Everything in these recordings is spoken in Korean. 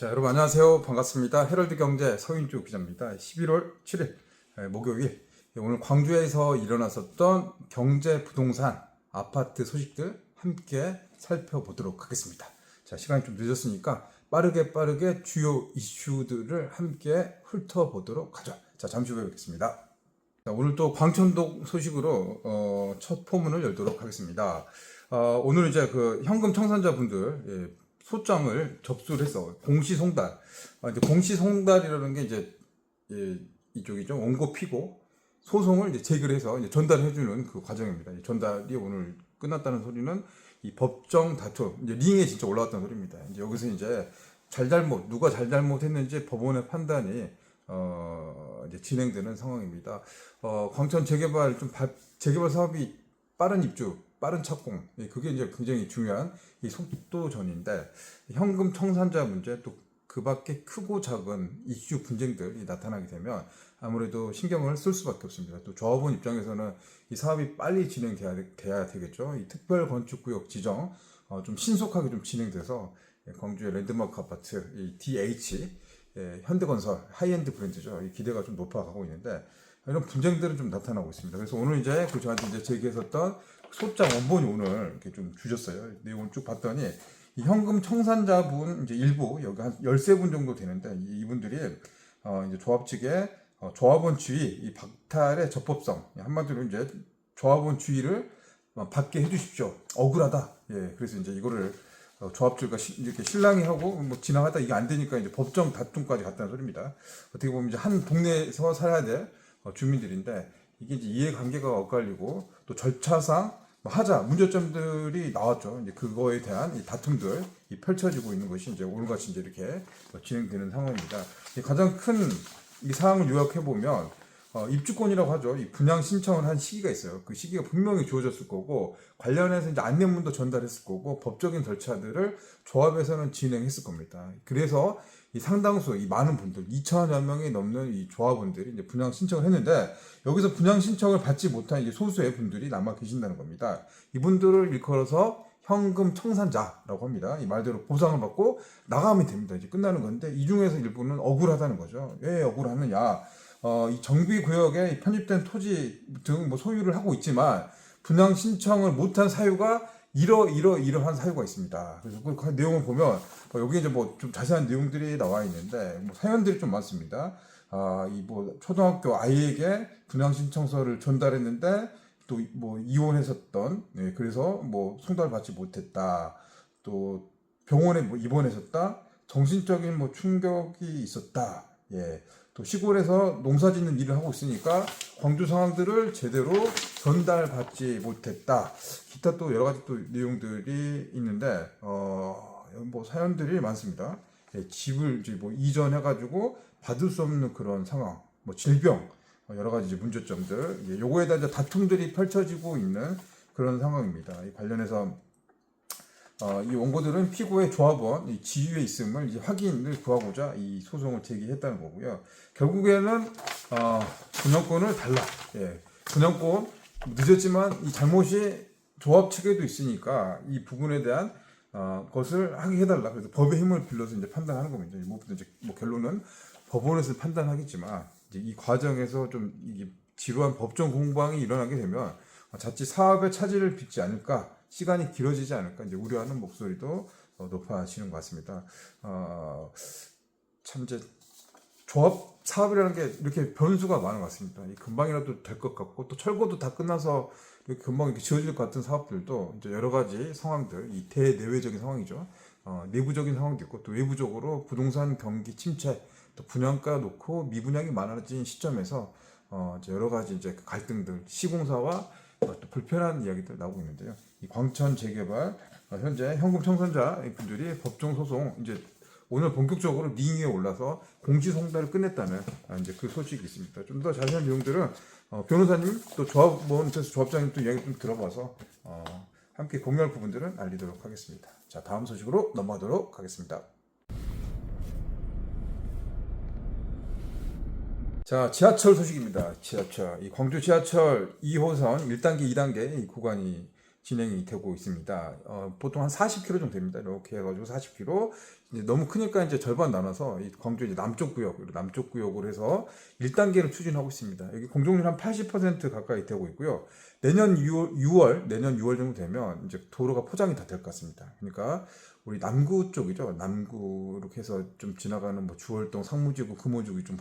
자, 여러분 안녕하세요. 반갑습니다. 헤럴드 경제 서윤주 기자입니다. 11월 7일 예, 목요일 예, 오늘 광주에서 일어났었던 경제 부동산 아파트 소식들 함께 살펴보도록 하겠습니다. 자, 시간이 좀 늦었으니까 빠르게 빠르게 주요 이슈들을 함께 훑어보도록 하죠. 자, 잠시 후에 뵙겠습니다. 자, 오늘 또 광천동 소식으로 어, 첫 포문을 열도록 하겠습니다. 어, 오늘 이제 그 현금 청산자분들 예, 소장을 접수를 해서 공시 송달. 아, 이제 공시 송달이라는 게 이제 예, 이쪽이죠. 원고 피고 소송을 이제 제기해서 이제 전달해주는 그 과정입니다. 이 전달이 오늘 끝났다는 소리는 이 법정 다투 이제 링에 진짜 올라왔다는 소리입니다. 이제 여기서 이제 잘잘못 누가 잘잘못했는지 법원의 판단이 어, 이제 진행되는 상황입니다. 어, 광천 재개발 좀 바- 재개발 사업이 빠른 입주, 빠른 착공, 예, 그게 이제 굉장히 중요한 이 속도전인데 현금 청산자 문제 또 그밖에 크고 작은 이슈 분쟁들이 나타나게 되면 아무래도 신경을 쓸 수밖에 없습니다. 또 조합원 입장에서는 이 사업이 빨리 진행돼야 되겠죠. 이 특별 건축구역 지정 어, 좀 신속하게 좀 진행돼서 예, 광주의 랜드마크 아파트 이 DH 예, 현대건설 하이엔드 브랜드죠. 이 기대가 좀 높아가고 있는데 이런 분쟁들은 좀 나타나고 있습니다. 그래서 오늘 이제 그 저한테 이제 제기했었던 소장 원본이 오늘 이렇게 좀 주셨어요. 내용을 쭉 봤더니 이 현금 청산자분 이제 일부 여기 한 13분 정도 되는데 이- 이분들이 어 이제 조합 측에 어 조합원 주의 이 박탈의 적법성 한마디로 이제 조합원 주의를 어, 받게 해주십시오. 억울하다. 예, 그래서 이제 이거를 어, 조합주가 시- 이렇게 신랑이 하고 뭐 지나가다 이게 안 되니까 이제 법정 다툼까지 갔다는 소리입니다. 어떻게 보면 이제 한 동네에서 살아야 될 어, 주민들인데 이게 이제 이해관계가 엇갈리고 또 절차상 뭐 하자 문제점들이 나왔죠. 이제 그거에 대한 이 다툼들 이 펼쳐지고 있는 것이 이제 오늘같이 이제 이렇게 어, 진행되는 상황입니다. 이 가장 큰 이 사항을 요약해 보면 어, 입주권이라고 하죠. 이 분양 신청을 한 시기가 있어요. 그 시기가 분명히 주어졌을 거고 관련해서 이제 안내문도 전달했을 거고 법적인 절차들을 조합에서는 진행했을 겁니다. 그래서 이 상당수 이 많은 분들 2천여 명이 넘는 이 조합원들이 이제 분양 신청을 했는데 여기서 분양 신청을 받지 못한 이제 소수의 분들이 남아 계신다는 겁니다. 이분들을 일컬어서 현금 청산자라고 합니다. 이 말대로 보상을 받고 나가면 됩니다. 이제 끝나는 건데 이 중에서 일부는 억울하다는 거죠. 왜 억울하느냐? 어, 이 정비 구역에 편입된 토지 등 뭐 소유를 하고 있지만 분양 신청을 못한 사유가 이러 이러 이러한 사유가 있습니다. 그래서 그 내용을 보면 어, 여기 이제 뭐 좀 자세한 내용들이 나와 있는데 뭐 사연들이 좀 많습니다. 아, 이 뭐 초등학교 아이에게 분양 신청서를 전달했는데 또 뭐 이혼했었던 네, 그래서 뭐 송달받지 못했다. 또 병원에 뭐 입원했었다. 정신적인 뭐 충격이 있었다. 예. 또 시골에서 농사 짓는 일을 하고 있으니까 광주 상황들을 제대로 전달받지 못했다. 기타 또 여러 가지 또 내용들이 있는데 어 뭐 사연들이 많습니다. 예, 집을 이제 뭐 이전해가지고 받을 수 없는 그런 상황, 뭐 질병, 어, 여러 가지 문제점들, 예, 요거에 대한 다툼들이 펼쳐지고 있는 그런 상황입니다. 이 관련해서 어, 이 원고들은 피고의 조합원 이 지위에 있음을 확인을 구하고자 이 소송을 제기했다는 거고요. 결국에는 어, 분양권을 달라. 예, 분양권 늦었지만 이 잘못이 조합 측에도 있으니까 이 부분에 대한 어, 것을 하게 해달라. 그래서 법의 힘을 빌려서 이제 판단하는 겁니다. 이 무엇보다 이제 뭐 결론은 법원에서 판단하겠지만 이제 이 과정에서 좀 이게 지루한 법정 공방이 일어나게 되면 자칫 사업에 차질을 빚지 않을까, 시간이 길어지지 않을까 이제 우려하는 목소리도 어, 높아지는 것 같습니다. 어, 참 이제 조합 사업이라는 게 이렇게 변수가 많은 것 같습니다. 이 금방이라도 될 것 같고 또 철거도 다 끝나서 이렇게 금방 이렇게 지어질 것 같은 사업들도 이제 여러 가지 상황들, 이 대내외적인 상황이죠. 어, 내부적인 상황도 있고 또 외부적으로 부동산 경기 침체, 또 분양가 놓고 미분양이 많아진 시점에서 어, 여러 가지 이제 그 갈등들, 시공사와 어, 또 불편한 이야기들 나오고 있는데요. 이 광천 재개발 어, 현재 현금 청산자 분들이 법정 소송 이제 오늘 본격적으로 링 위에 올라서 공시송달을 끝냈다는 아, 이제 그 소식이 있습니다. 좀 더 자세한 내용들은 어, 변호사님 또 조합원께서 조합장님 또 이야기 좀 들어봐서 어, 함께 공유할 부분들은 알리도록 하겠습니다. 자 다음 소식으로 넘어가도록 하겠습니다. 자, 지하철 소식입니다. 지하철. 이 광주 지하철 2호선 1단계, 2단계 이 구간이 진행이 되고 있습니다. 어, 보통 한 40km 정도 됩니다. 이렇게 해가지고 40km. 이제 너무 크니까 이제 절반 나눠서 이 광주 이제 남쪽 구역, 남쪽 구역으로 해서 1단계를 추진하고 있습니다. 여기 공정률 한 80% 가까이 되고 있고요. 내년 6월, 6월, 내년 6월 정도 되면 이제 도로가 포장이 다 될 것 같습니다. 그러니까 우리 남구 쪽이죠. 남구 이렇게 해서 좀 지나가는 뭐 주월동, 상무지구, 금호지구 좀이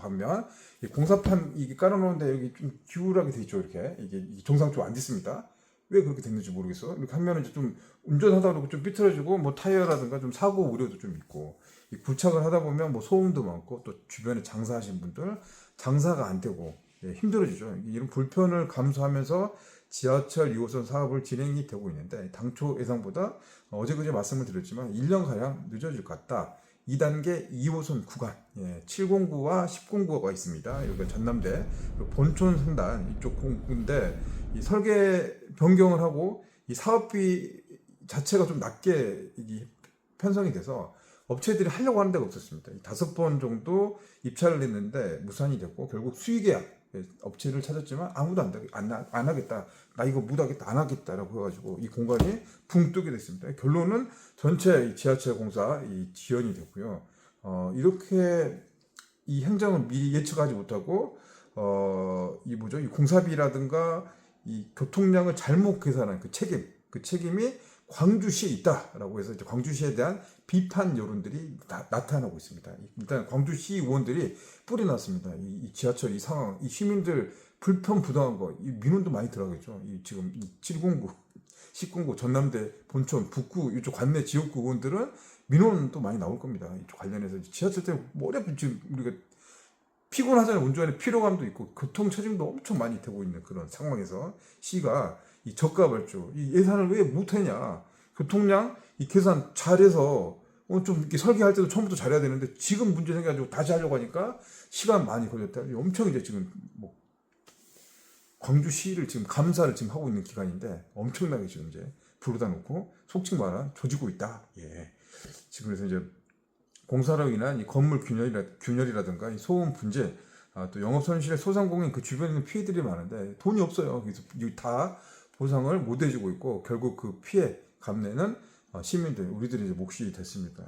공사판 이게 깔아놓은데 여기 좀 기울하게 돼 있죠. 이렇게 이게, 이게 정상적으로 안 됐습니다. 왜 그렇게 됐는지 모르겠어. 이렇게 하면 이제 좀 운전하다 보면 좀 삐뚤어지고 뭐 타이어라든가 좀 사고 우려도 좀 있고 이 부착을 하다 보면 뭐 소음도 많고 또 주변에 장사하신 분들 장사가 안 되고 예, 힘들어지죠. 이런 불편을 감수하면서 지하철 2호선 사업을 진행이 되고 있는데 당초 예상보다 어제 그제 말씀을 드렸지만 1년 가량 늦어질 것 같다. 2단계 2호선 구간 예, 709와 1009가 있습니다. 여기가 전남대 본촌 상단 이쪽 공구인데 이 설계 변경을 하고 이 사업비 자체가 좀 낮게 이 편성이 돼서 업체들이 하려고 하는 데가 없었습니다. 이 다섯 번 정도 입찰을 했는데 무산이 됐고 결국 수의계약 예, 업체를 찾았지만 아무도 안, 되- 안, 하- 안 하겠다. 나 이거 못 하겠다. 안 하겠다라고 해가지고 이 공간이 붕 뜨게 됐습니다. 결론은 전체 이 지하철 공사 이 지연이 됐고요. 어, 이렇게 이 행정을 미리 예측하지 못하고 어, 이 뭐죠? 이 공사비라든가 이 교통량을 잘못 계산한 그 책임, 그 책임이 광주시에 있다라고 해서 이제 광주시에 대한 비판 여론들이 나, 나타나고 있습니다. 일단 광주시 의원들이 뿌리 났습니다. 이, 이 지하철 이 상황, 이 시민들 불편 부당한 거, 이 민원도 많이 들어가겠죠. 이 지금 이 709, 1009, 전남대, 본촌, 북구 이쪽 관내 지역구 의원들은 민원도 많이 나올 겁니다. 이쪽 관련해서 지하철 때문에 아프 지금 우리가 피곤하잖아요. 운전에 피로감도 있고 교통 처짐도 엄청 많이 되고 있는 그런 상황에서 시가 이 저가발주 이 예산을 왜 못하냐 교통량 이 계산 잘해서 어, 좀 이렇게 설계할 때도 처음부터 잘해야 되는데 지금 문제 생겨가지고 다시 하려고 하니까 시간 많이 걸렸다. 엄청 이제 지금 뭐 광주시를 지금 감사를 지금 하고 있는 기간인데 엄청나게 지금 이제 부르다 놓고 속칭 말하 조지고 있다. 예. 지금 그래서 이제 공사로 인한 이 건물 균열이라, 균열이라든가 이 소음 분재, 아, 또 영업 손실의 소상공인 그 주변에 있는 피해들이 많은데 돈이 없어요. 그래서 이다 보상을 못 해주고 있고 결국 그 피해 감내는 어, 시민들 우리들이 이제 몫이 됐습니다.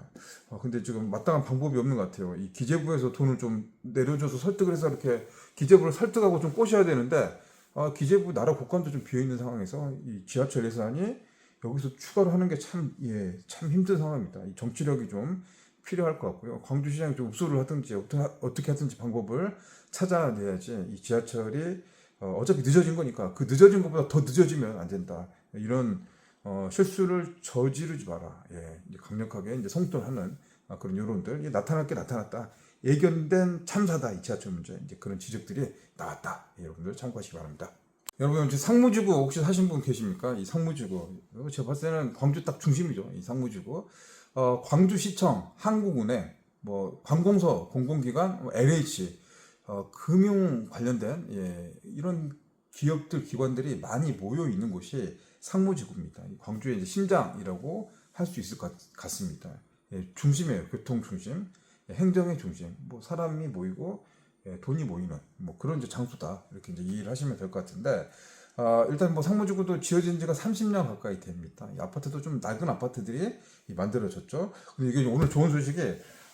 어, 근데 지금 마땅한 방법이 없는 것 같아요. 이 기재부에서 돈을 좀 내려줘서 설득을 해서 이렇게 기재부를 설득하고 좀 꼬셔야 되는데 어, 기재부 나라 국감도 좀 비어 있는 상황에서 이 지하철 예산이 여기서 추가로 하는 게 참 예, 참 힘든 상황입니다. 이 정치력이 좀 필요할 것 같고요. 광주시장이 좀 읍소를 하든지 어떻게, 하든지 방법을 찾아내야지 이 지하철이 어, 어차피 늦어진 거니까 그 늦어진 것보다 더 늦어지면 안 된다. 이런 어, 실수를 저지르지 마라. 예, 이제 강력하게 이제 성토하는 아, 그런 여론들 이게 나타날 게 나타났다. 예견된 참사다 이 지하철 문제 이제 그런 지적들이 나왔다. 예, 여러분들 참고하시기 바랍니다. 여러분 이제 상무지구 혹시 사신 분 계십니까? 이 상무지구 제가 봤을 때는 광주 딱 중심이죠. 이 상무지구 어, 광주시청, 한국은행, 뭐 관공서, 공공기관, 뭐 LH, 어, 금융 관련된 예, 이런 기업들 기관들이 많이 모여 있는 곳이 상무지구입니다. 이 광주의 이제 심장이라고 할 수 있을 것 같- 같습니다. 예, 중심이에요. 교통 중심, 예, 행정의 중심, 뭐 사람이 모이고 예, 돈이 모이는 뭐 그런 이제 장소다 이렇게 이제 이해를 하시면 될 것 같은데 아, 일단 뭐 상무지구도 지어진 지가 30년 가까이 됩니다. 이 아파트도 좀 낡은 아파트들이 이 만들어졌죠. 근데 이게 오늘 좋은 소식이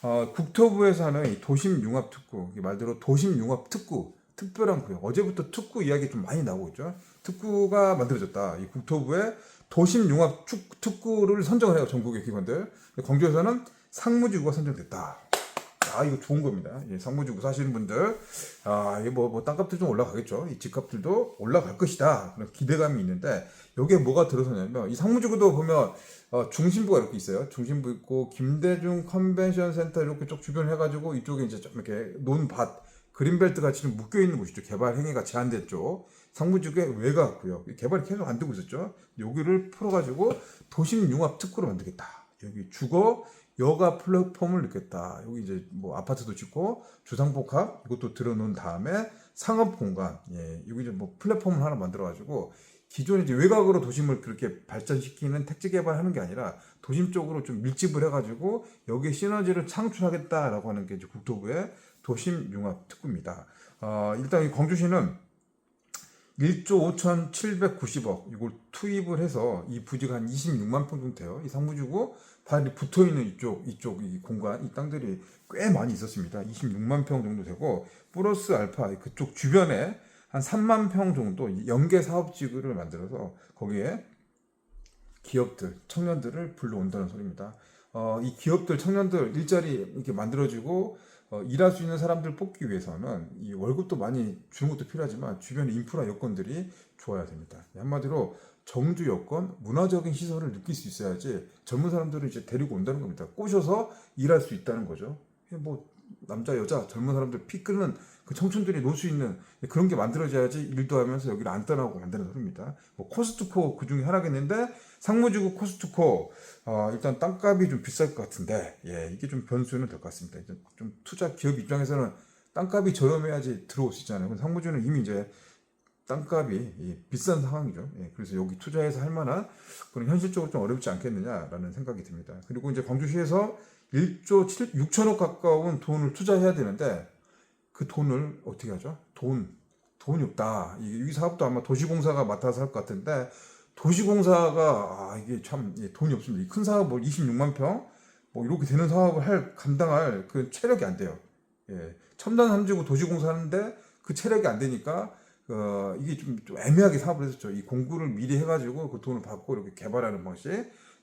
어, 국토부에서 하는 이 도심 융합 특구, 이 말대로 도심 융합 특구, 특별한 구역. 어제부터 특구 이야기 좀 많이 나오고 있죠. 특구가 만들어졌다. 이 국토부의 도심 융합 축- 특구를 선정을 해요. 전국의 기관들. 광주에서는 상무지구가 선정됐다. 아 이거 좋은 겁니다. 예, 상무지구 사시는 분들 아 이게 뭐, 뭐 땅값도 좀 올라가겠죠. 이 집값들도 올라갈 것이다. 그런 기대감이 있는데 여기에 뭐가 들어서냐면 이 상무지구도 보면 어, 중심부가 이렇게 있어요. 중심부 있고 김대중 컨벤션 센터 이렇게 쭉 주변 해가지고 이쪽에 이제 좀 이렇게 논밭 그린벨트 같이 좀 묶여 있는 곳이죠. 개발 행위가 제한된 쪽. 상무지구의 외곽 구역 개발이 계속 안 되고 있었죠. 여기를 풀어가지고 도심 융합 특구로 만들겠다. 여기 주거 여가 플랫폼을 느꼈다. 여기 이제 뭐 아파트도 짓고 주상복합 이것도 들어놓은 다음에 상업 공간, 예, 여기 이제 뭐 플랫폼을 하나 만들어가지고 기존에 이제 외곽으로 도심을 그렇게 발전시키는 택지 개발하는 게 아니라 도심 쪽으로 좀 밀집을 해가지고 여기에 시너지를 창출하겠다라고 하는 게 이제 국토부의 도심 융합 특구입니다. 어, 일단 이 광주시는 1조 5,790억 이걸 투입을 해서 이 부지가 한 26만 평 정도 돼요. 이 상부지구 바로 붙어 있는 이쪽 이쪽 이 공간 이 땅들이 꽤 많이 있었습니다. 26만 평 정도 되고 플러스 알파 그쪽 주변에 한 3만 평 정도 연계 사업지구를 만들어서 거기에 기업들, 청년들을 불러온다는 소리입니다. 어, 이 기업들, 청년들 일자리 이렇게 만들어지고 어, 일할 수 있는 사람들 뽑기 위해서는 이 월급도 많이 주는 것도 필요하지만 주변의 인프라 여건들이 좋아야 됩니다. 한마디로 정주 여건, 문화적인 시설을 느낄 수 있어야지 젊은 사람들을 이제 데리고 온다는 겁니다. 꼬셔서 일할 수 있다는 거죠. 뭐 남자 여자 젊은 사람들 피 끓는 그 청춘들이 놀 수 있는 그런 게 만들어져야지 일도 하면서 여기를 안 떠나고 만드는 소리입니다. 뭐 코스트코 그 중에 하나겠는데 상무지구 코스트코 어, 일단 땅값이 좀 비쌀 것 같은데 예 이게 좀 변수는 될 것 같습니다. 이제 좀 투자 기업 입장에서는 땅값이 저렴해야지 들어올 수 있잖아요. 근데 상무지는 이미 이제 땅값이 이 비싼 상황이죠. 예, 그래서 여기 투자해서 할 만한 그런 현실적으로 좀 어렵지 않겠느냐라는 생각이 듭니다. 그리고 이제 광주시에서 1조 7, 6천억 가까운 돈을 투자해야 되는데 그 돈을 어떻게 하죠? 돈 돈이 없다. 이, 이 사업도 아마 도시공사가 맡아서 할 것 같은데 도시공사가 아 이게 참 예, 돈이 없습니다. 이큰 사업 뭐 26만 평 뭐 이렇게 되는 사업을 할 감당할 그 체력이 안 돼요. 예, 첨단 삼지구 도시공사 하는데 그 체력이 안 되니까 어, 이게 좀, 좀 애매하게 사업을 했었죠. 이 공구를 미리 해가지고 그 돈을 받고 이렇게 개발하는 방식.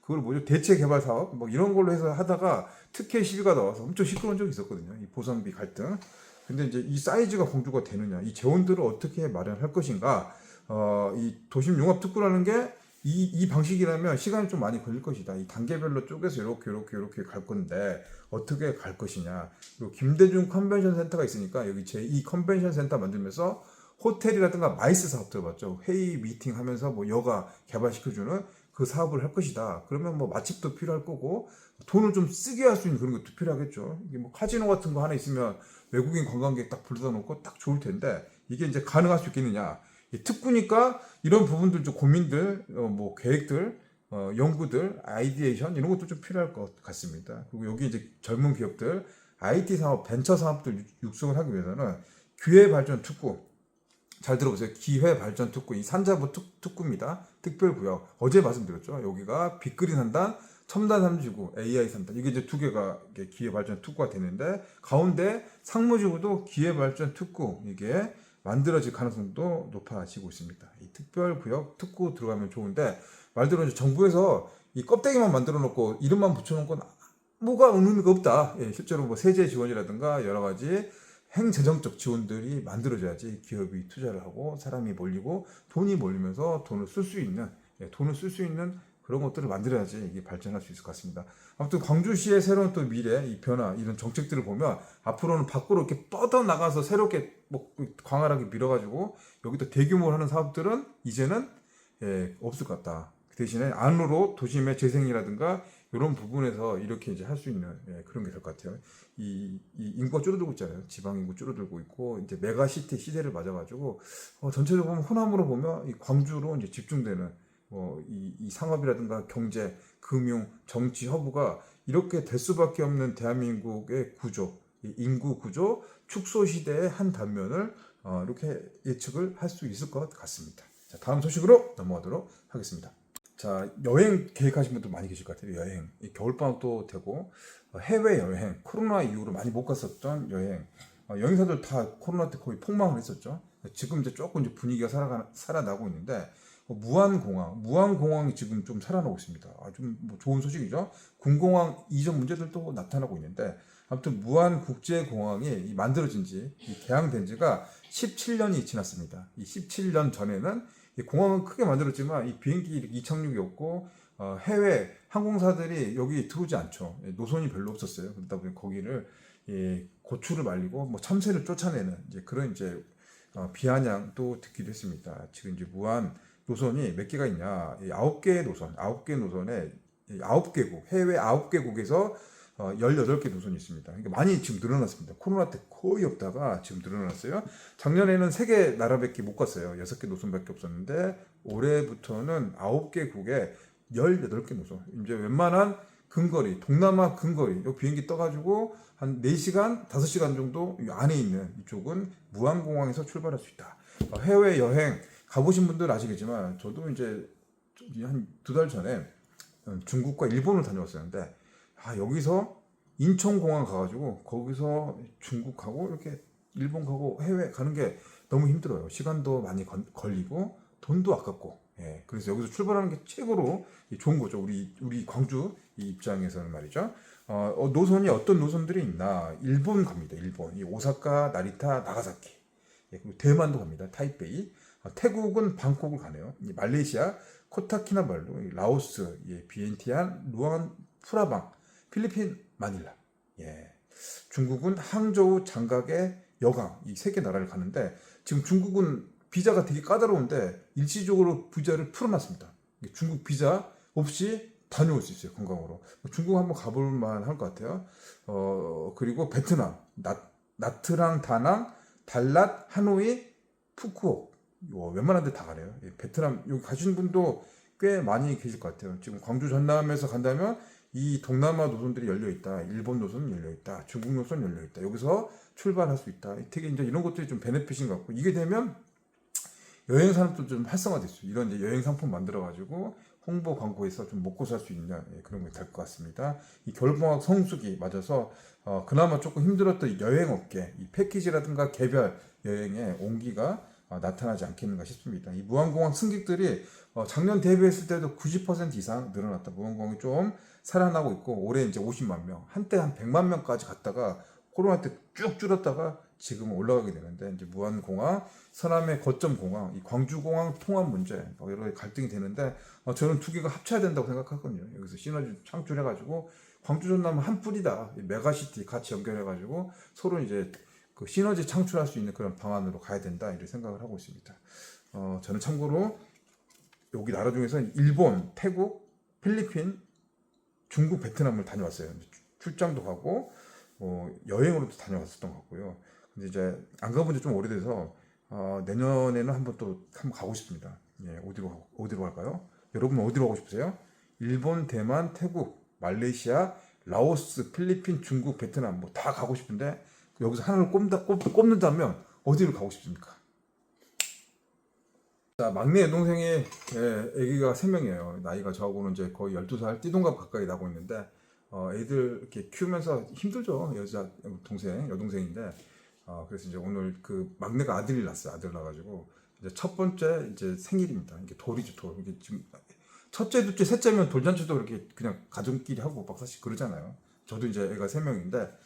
그걸 뭐죠? 대체 개발 사업? 뭐 이런 걸로 해서 하다가 특혜 시비가 나와서 엄청 시끄러운 적이 있었거든요. 이 보상비 갈등. 근데 이제 이 사이즈가 공주가 되느냐, 이 재원들을 어떻게 마련할 것인가, 어, 이 도심 융합 특구라는 게 이, 이 방식이라면 시간이 좀 많이 걸릴 것이다. 이 단계별로 쪼개서 이렇게, 이렇게, 이렇게 갈 건데, 어떻게 갈 것이냐. 그리고 김대중 컨벤션 센터가 있으니까 여기 제2 컨벤션 센터 만들면서 호텔이라든가 마이스 사업 들어봤죠. 회의 미팅 하면서 뭐 여가 개발시켜주는 그 사업을 할 것이다. 그러면 뭐 맛집도 필요할 거고 돈을 좀 쓰게 할 수 있는 그런 것도 필요하겠죠. 이게 뭐 카지노 같은 거 하나 있으면 외국인 관광객 딱 불러다 놓고 딱 좋을 텐데 이게 이제 가능할 수 있겠느냐. 이 특구니까 이런 부분들 좀 고민들, 어, 뭐 계획들, 어, 연구들, 아이디에이션 이런 것도 좀 필요할 것 같습니다. 그리고 여기 이제 젊은 기업들, IT 사업, 벤처 사업들 육- 육성을 하기 위해서는 기회 발전 특구, 잘 들어보세요. 기회 발전 특구, 이 산자부 특, 특구입니다. 특별구역. 어제 말씀드렸죠. 여기가 빅그린 한단, 첨단 삼지구, AI 산단. 이게 이제 두 개가 기회 발전 특구가 되는데, 가운데 상무지구도 기회 발전 특구, 이게 만들어질 가능성도 높아지고 있습니다. 이 특별구역 특구 들어가면 좋은데, 말대로 이제 정부에서 이 껍데기만 만들어 놓고 이름만 붙여 놓은 건 뭐가 의미가 없다. 예, 실제로 뭐 세제 지원이라든가 여러 가지 행재정적 지원들이 만들어져야지 기업이 투자를 하고 사람이 몰리고 돈이 몰리면서 돈을 쓸 수 있는 예, 돈을 쓸 수 있는 그런 것들을 만들어야지 이게 발전할 수 있을 것 같습니다. 아무튼 광주시의 새로운 또 미래, 이 변화, 이런 정책들을 보면 앞으로는 밖으로 이렇게 뻗어 나가서 새롭게 뭐 광활하게 밀어가지고 여기도 대규모로 하는 사업들은 이제는 예, 없을 것 같다. 그 대신에 안으로 도심의 재생이라든가 이런 부분에서 이렇게 이제 할 수 있는 예, 그런 게 될 것 같아요. 이, 이 인구가 줄어들고 있잖아요. 지방 인구 줄어들고 있고 이제 메가시티 시대를 맞아가지고 어, 전체적으로 보면 호남으로 보면 이 광주로 이제 집중되는 뭐 이, 이 상업이라든가 경제, 금융, 정치 허브가 이렇게 될 수밖에 없는 대한민국의 구조, 이 인구 구조 축소 시대의 한 단면을 어, 이렇게 예측을 할 수 있을 것 같습니다. 자, 다음 소식으로 넘어가도록 하겠습니다. 자, 여행 계획하신 분들 많이 계실 것 같아요. 여행. 이 겨울 방학도 되고, 어, 해외 여행, 코로나 이후로 많이 못 갔었던 여행. 어, 여행사들 다 코로나 때 거의 폭망을 했었죠. 지금 이제 조금 이제 분위기가 살아가, 살아나고 있는데, 어, 무안공항, 무안공항이 지금 좀 살아나고 있습니다. 아, 좀 뭐 좋은 소식이죠. 군공항 이전 문제들도 나타나고 있는데, 아무튼 무안국제공항이 이 만들어진 지, 이 개항된 지가 17년이 지났습니다. 이 17년 전에는 이 공항은 크게 만들었지만 이 비행기 이착륙이 없고 어, 해외 항공사들이 여기 들어오지 않죠. 예, 노선이 별로 없었어요. 그러다 보니 거기를 예, 고추를 말리고 뭐 참새를 쫓아내는 이제 그런 이제 어, 비아냥도 듣기도 했습니다. 지금 이제 무한 노선이 몇 개가 있냐? 이 아홉 개의 노선, 아홉 개 노선에 이 아홉 개국 해외 아홉 개국에서 어, 18개 노선이 있습니다. 그러니까 많이 지금 늘어났습니다. 코로나 때 거의 없다가 지금 늘어났어요. 작년에는 3개 나라밖에 못 갔어요. 6개 노선밖에 없었는데 올해부터는 9개 국에 18개 노선. 이제 웬만한 근거리, 동남아 근거리, 요 비행기 떠가지고 한 4시간, 5시간 정도 이 안에 있는 이쪽은 무안공항에서 출발할 수 있다. 어, 해외 여행 가보신 분들 아시겠지만 저도 이제 한 두 달 전에 어, 중국과 일본을 다녀왔었는데 아 여기서 인천공항 가가지고 거기서 중국 가고 이렇게 일본 가고 해외 가는 게 너무 힘들어요. 시간도 많이 건- 걸리고 돈도 아깝고 예 그래서 여기서 출발하는 게 최고로 이 좋은 거죠. 우리 우리 광주 이 입장에서는 말이죠. 어, 어, 노선이 어떤 노선들이 있나 일본 갑니다. 일본 이 오사카, 나리타, 나가사키 예, 그리고 대만도 갑니다. 타이베이 어, 태국은 방콕을 가네요. 이 말레이시아 코타키나발루, 이 라오스, 예, 비엔티안, 루안, 프라방, 필리핀, 마닐라. 예. 중국은 항저우, 장각의 여강 이 세 개 나라를 가는데 지금 중국은 비자가 되게 까다로운데 일시적으로 비자를 풀어놨습니다. 중국 비자 없이 다녀올 수 있어요 관광으로. 중국 한번 가볼 만할 것 같아요. 어 그리고 베트남 나, 나트랑, 다낭, 달랏, 하노이, 푸꾸옥 요 웬만한 데 다 가네요. 예, 베트남 여기 가신 분도 꽤 많이 계실 것 같아요. 지금 광주 전남에서 간다면 이 동남아 노선들이 열려 있다. 일본 노선 열려 있다. 중국 노선 열려 있다. 여기서 출발할 수 있다. 되게 이제 이런 것들이 좀 베네핏인 것 같고 이게 되면 여행 산업도 좀 활성화됐어요. 이런 이제 여행 상품 만들어 가지고 홍보 광고에서 좀 먹고 살 수 있는 예, 그런 게 될 것 같습니다. 이 겨울방학 성수기 맞아서 어, 그나마 조금 힘들었던 여행 업계 이 패키지라든가 개별 여행의 온기가 어, 나타나지 않겠는가 싶습니다. 이 무안공항 승객들이 어, 작년 대비했을 때도 90% 이상 늘어났다. 무안공항이 좀 살아나고 있고 올해 이제 50만 명, 한때 한 100만 명까지 갔다가 코로나 때 쭉 줄었다가 지금 올라가게 되는데 이제 무안공항, 서남의 거점 공항, 이 광주공항 통합 문제 뭐 여러 가지 갈등이 되는데 어, 저는 두 개가 합쳐야 된다고 생각하거든요. 여기서 시너지 창출해가지고 광주 전남 한 뿌리다 이 메가시티 같이 연결해가지고 서로 이제 그 시너지 창출할 수 있는 그런 방안으로 가야 된다 이렇게 생각을 하고 있습니다. 어, 저는 참고로 여기 나라 중에서 일본, 태국, 필리핀, 중국, 베트남을 다녀왔어요. 출장도 가고 뭐 여행으로도 다녀왔었던 것 같고요. 이제 안 가본 지 좀 오래돼서 어, 내년에는 한번 또 한번 가고 싶습니다. 예, 어디로 가- 어디로 갈까요? 여러분 어디로 가고 싶으세요? 일본, 대만, 태국, 말레이시아, 라오스, 필리핀, 중국, 베트남 뭐 다 가고 싶은데 여기서 하나를 꼽다, 꼽, 꼽는다면 어디를 가고 싶습니까? 자, 막내 여동생이 예, 아기가 3명이에요. 나이가 저하고는 이제 거의 12살 띠동갑 가까이 나고 있는데 어, 애들 이렇게 키우면서 힘들죠. 여자 동생, 여동생인데 어, 그래서 이제 오늘 그 막내가 아들이 낳았어요. 아들 낳아가지고 이제 첫 번째 이제 생일입니다. 이게 돌이죠, 돌. 이게 지금 첫째, 둘째, 셋째면 돌잔치도 그렇게 그냥 가족끼리 하고 박사씩 그러잖아요. 저도 이제 애가 3명인데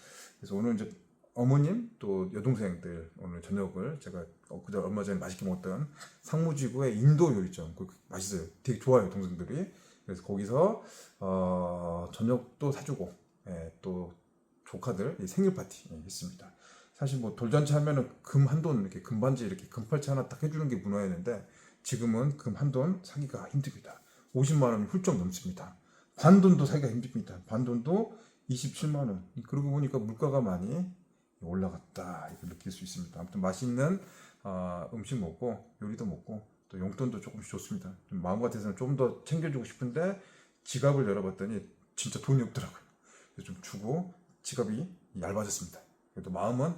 그래서 오늘 이제 어머님 또 여동생들 오늘 저녁을 제가 어, 그저 얼마 전에 맛있게 먹었던 상무지구의 인도 요리점 그 맛있어요. 되게 좋아요 동생들이. 그래서 거기서 어, 저녁도 사주고 예, 또 조카들 이 생일 파티 예, 했습니다. 사실 뭐 돌잔치 하면은 금 한 돈 이렇게 금반지 이렇게 금팔찌 하나 딱 해주는 게 문화였는데 지금은 금 한 돈 사기가 힘듭니다. 50만 원이 훌쩍 넘습니다. 반돈도 사기가 힘듭니다. 반돈도 27만 원. 그러고 보니까 물가가 많이 올라갔다 이렇게 느낄 수 있습니다. 아무튼 맛있는 어, 음식 먹고 요리도 먹고 또 용돈도 조금씩 좋습니다. 좀 마음 같아서는 좀 더 챙겨주고 싶은데 지갑을 열어봤더니 진짜 돈이 없더라고요. 좀 주고 지갑이 얇아졌습니다. 그래도 마음은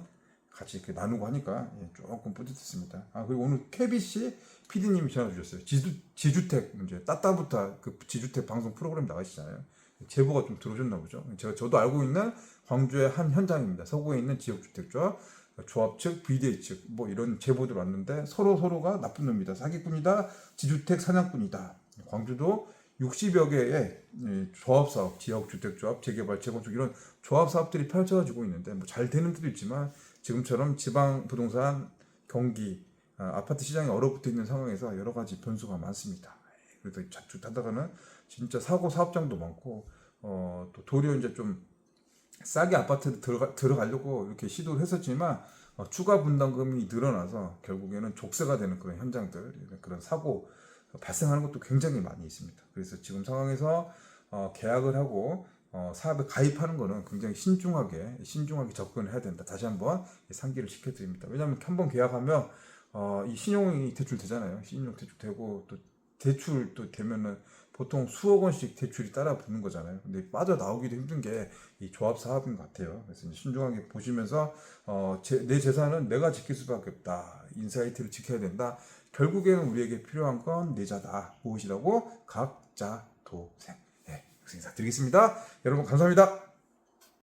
같이 이렇게 나누고 하니까 예, 조금 뿌듯했습니다. 아 그리고 오늘 KBC PD님이 전화 주셨어요. 지주, 지주택 문제 따따부터 그 지주택 방송 프로그램 나가시잖아요. 제보가 좀 들어오셨나 보죠. 제가 저도 알고 있는 광주의 한 현장입니다. 서구에 있는 지역주택조합 조합 측, BDA 측, 뭐 이런 제보들 왔는데 서로 서로가 나쁜 놈이다, 사기꾼이다, 지주택 사냥꾼이다. 광주도 60여 개의 이 조합 사업, 지역 주택 조합, 재개발, 재건축 이런 조합 사업들이 펼쳐지고 있는데 뭐 잘 되는 데도 있지만 지금처럼 지방 부동산 경기 아, 아파트 시장이 얼어붙어 있는 상황에서 여러 가지 변수가 많습니다. 그래서 자칫하다가는 진짜 사고 사업장도 많고 어, 또 도리어 이제 좀 싸게 아파트 들어가, 들어가려고 이렇게 시도를 했었지만 어, 추가 분담금이 늘어나서 결국에는 족쇄가 되는 그런 현장들 그런 사고 발생하는 것도 굉장히 많이 있습니다. 그래서 지금 상황에서 어, 계약을 하고 어, 사업에 가입하는 거는 굉장히 신중하게 신중하게 접근을 해야 된다. 다시 한번 상기를 시켜드립니다. 왜냐하면 한번 계약하면 어, 이 신용이 대출 되잖아요. 신용 대출 되고 또 대출 또 되면은 보통 수억 원씩 대출이 따라 붙는 거잖아요. 근데 빠져 나오기도 힘든 게 이 조합 사업인 것 같아요. 그래서 신중하게 보시면서 어, 제, 내 재산은 내가 지킬 수밖에 없다. 인사이트를 지켜야 된다. 결국에는 우리에게 필요한 건 내자다. 무엇이라고? 각자 도생. 예, 여기서 인사드리겠습니다. 여러분 감사합니다.